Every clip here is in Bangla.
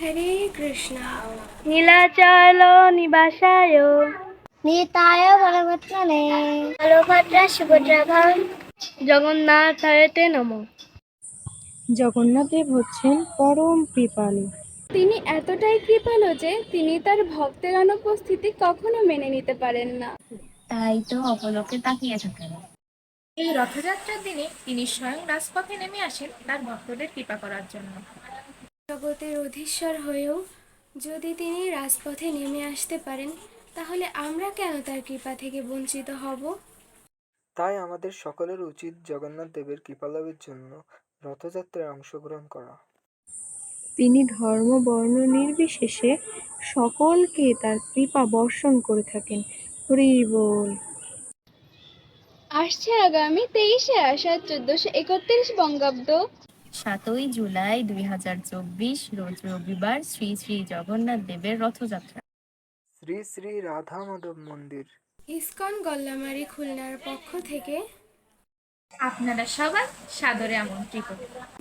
হরে কৃষ্ণ। নীলাচল নিবাসায়। নিতায় বলভদ্রনে। বলভদ্রা সুভদ্রাভন জগন্নাথ হরেতে নম। জগন্নাথ দেব হচ্ছেন পরম কৃপালু। তিনি এতটাই কৃপালো যে তিনি তার ভক্তের অনুপস্থিতি কখনো মেনে নিতে পারেন না। তাই তো অপলোকে তাকিয়ে থাকেন। এই রথযাত্রার দিনে তিনি স্বয়ং রাজপথে নেমে আসেন তার ভক্তদের কৃপা করার জন্য। জগতের অধীশ্বর হয়েও যদি তিনি রাজপথে নেমে আসতে পারেন তাহলে আমরা কেন তার কৃপা থেকে বঞ্চিত হব? তাই আমাদের সকলের উচিত জগন্নাথ দেবের কৃপালাভের জন্য রথযাত্রায় অংশগ্রহণ করা। তিনি ধর্ম বর্ণ নির্বিশেষে সকলকে তার কৃপা বর্ষণ করে থাকেন। হরি বল। আসছে আগামী তেইশে আষাঢ় চোদ্দশো একত্রিশ বঙ্গাব্দ। সাতই জুলাই দুই হাজার চব্বিশ রোজ রবিবার শ্রী শ্রী জগন্নাথ দেবের রথযাত্রা। শ্রী শ্রী রাধা মাধব মন্দির। ইস্কন গল্লামারি খুলনার পক্ষ থেকে আপনারা সবাই সাদরে আমন্ত্রিত।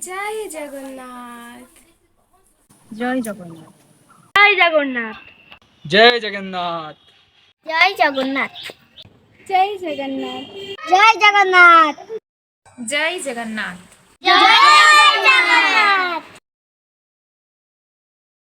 জয় জগন্নাথ। জয় জগন্নাথ। জয় জগন্নাথ। জয় জগন্নাথ। জয় জগন্নাথ। জয় জগন্নাথ। জয় জগন্নাথ। জয় জগন্নাথ। Obrigada!